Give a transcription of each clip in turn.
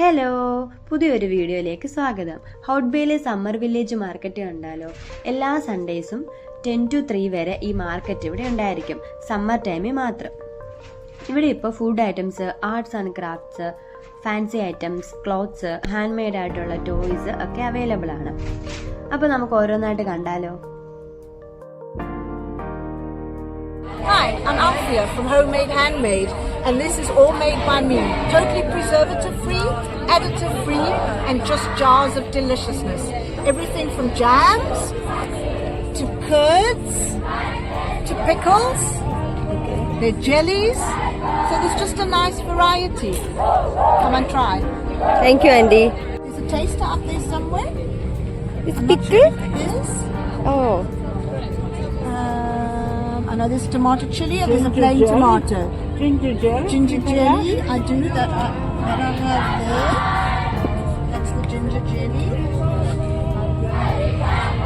Hello പുതിയൊരു വീഡിയോയിലേക്ക് സ്വാഗതം. ഹൗട്ട് ബേയിലെ സമ്മർ വില്ലേജ് മാർക്കറ്റ് കണ്ടാലോ? എല്ലാ സൺഡേസും ടെൻ ടു ത്രീ വരെ ഈ മാർക്കറ്റ് ഇവിടെ ഉണ്ടായിരിക്കും. സമ്മർ ടൈമിൽ മാത്രം. ഇവിടെ ഇപ്പോൾ food items arts and crafts fancy items clothes hand made ആയിട്ടുള്ള ടോയ്സ് ഒക്കെ അവൈലബിൾ ആണ്. അപ്പോൾ നമുക്ക് ഓരോന്നായിട്ട് കണ്ടാലോ? Hi, I'm Althea from Homemade Handmade, and this is all made by me. Totally preservative free, additive free, and just jars of deliciousness. Everything from jams to curds to pickles. They're jellies, so there's just a nice variety. Come and try. Thank you, Andy. There's a taster up there somewhere. It's pickle? Sure it is. Oh. Know there's tomato chili and there's a plain tomato. Ginger jelly. Ginger jelly, I do that. I, that I have there. That's the ginger jelly.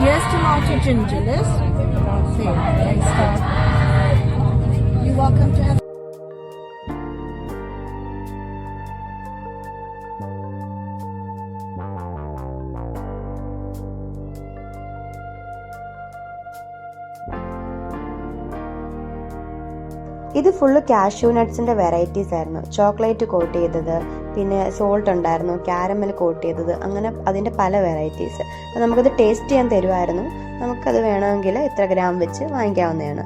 Here's tomato ginger. There, ഇത് full cashew നട്ട്സിന്റെ varieties ആയിരുന്നു. Chocolate coat ചെയ്തത് പിന്നെ salt ഉണ്ടായിരുന്നു caramel coat ചെയ്തത് അങ്ങനെ അതിന്റെ പല വെറൈറ്റീസ് അപ്പോൾ നമുക്കത് ടേസ്റ്റ് ചെയ്യാൻ തരുമായിരുന്നു നമുക്കത് വേണമെങ്കിൽ ഇത്ര ഗ്രാം വെച്ച് വാങ്ങിക്കാവുന്നതാണ്.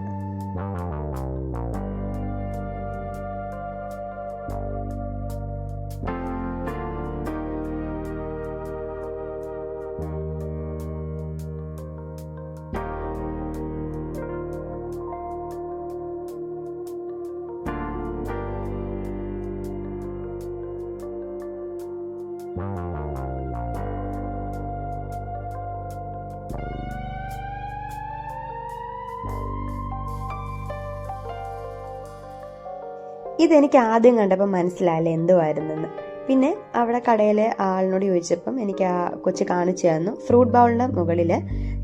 ഇതെനിക്ക് ആദ്യം കണ്ടപ്പോൾ മനസ്സിലായില്ല എന്തുവായിരുന്നെന്ന്. പിന്നെ അവിടെ കടയിലെ ആളിനോട് ചോദിച്ചപ്പം എനിക്ക് ആ കൊച്ചു കാണിച്ചു തന്നു. ഫ്രൂട്ട് ബൗളിന്റെ മുകളിൽ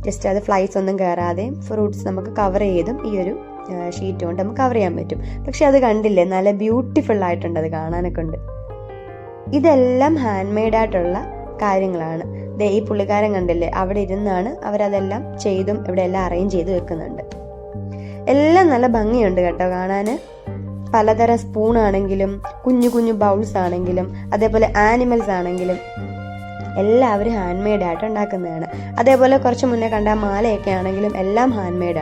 ജസ്റ്റ് അത് ഫ്ലൈസ് ഒന്നും കയറാതെയും ഫ്രൂട്ട്സ് നമുക്ക് കവർ ചെയ്തും ഈ ഒരു ഷീറ്റ് കൊണ്ട് നമുക്ക് കവർ ചെയ്യാൻ പറ്റും. പക്ഷെ അത് കണ്ടില്ലേ? നല്ല ബ്യൂട്ടിഫുൾ ആയിട്ടുണ്ട് അത് കാണാനൊക്കെ ഉണ്ട്. ഇതെല്ലാം ഹാൻഡ് മെയ്ഡ് ആയിട്ടുള്ള കാര്യങ്ങളാണ്. ദേ ഈ പുള്ളിക്കാരൻ കണ്ടില്ലേ? അവിടെ ഇരുന്നാണ് അവരതെല്ലാം ചെയ്തും ഇവിടെ എല്ലാം അറേഞ്ച് ചെയ്ത് വെക്കുന്നുണ്ട്. എല്ലാം നല്ല ഭംഗിയുണ്ട് കേട്ടോ കാണാന്. പലതരം സ്പൂൺ ആണെങ്കിലും കുഞ്ഞു കുഞ്ഞു ബൗൾസ് ആണെങ്കിലും അതേപോലെ ആനിമൽസ് ആണെങ്കിലും എല്ലാവരും ഹാൻഡ് മെയ്ഡ് ആയിട്ട് ഉണ്ടാക്കുന്നതാണ്. അതേപോലെ കുറച്ച് മുന്നേ കണ്ട മാലയൊക്കെ ആണെങ്കിലും എല്ലാം ഹാൻഡ് മെയ്ഡ്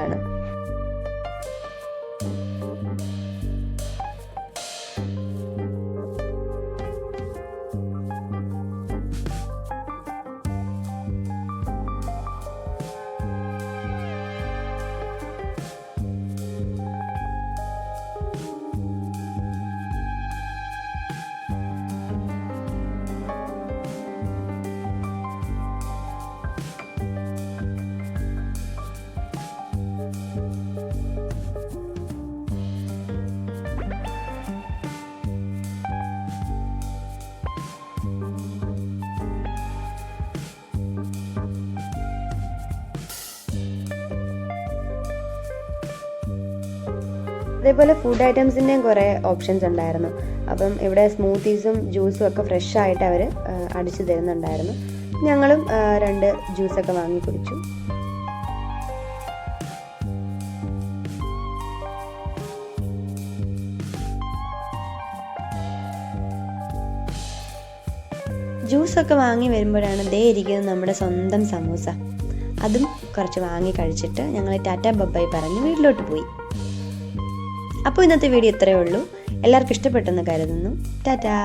അതേപോലെ ഫുഡ് ഐറ്റംസിന്റെയും കുറേ ഓപ്ഷൻസ് ഉണ്ടായിരുന്നു. അപ്പം ഇവിടെ സ്മൂത്തീസും ജ്യൂസും ഒക്കെ ഫ്രഷ് ആയിട്ട് അവർ അടിച്ചു തരുന്നുണ്ടായിരുന്നു. ഞങ്ങളും രണ്ട് ജ്യൂസൊക്കെ വാങ്ങി കുടിച്ചു. ജ്യൂസൊക്കെ വാങ്ങി വരുമ്പോഴാണ് ദേ ഇരിക്കുന്നത് നമ്മുടെ സ്വന്തം സമൂസ. അതും കുറച്ച് വാങ്ങി കഴിച്ചിട്ട് ഞങ്ങൾ ടാറ്റ ബബ്ബായി പറഞ്ഞ് വീട്ടിലോട്ട് പോയി. അപ്പോൾ ഇന്നത്തെ വീഡിയോ ഇത്രയേ ഉള്ളൂ. എല്ലാവർക്കും ഇഷ്ടപ്പെട്ടെന്ന് കരുതുന്നു. ടാറ്റാ.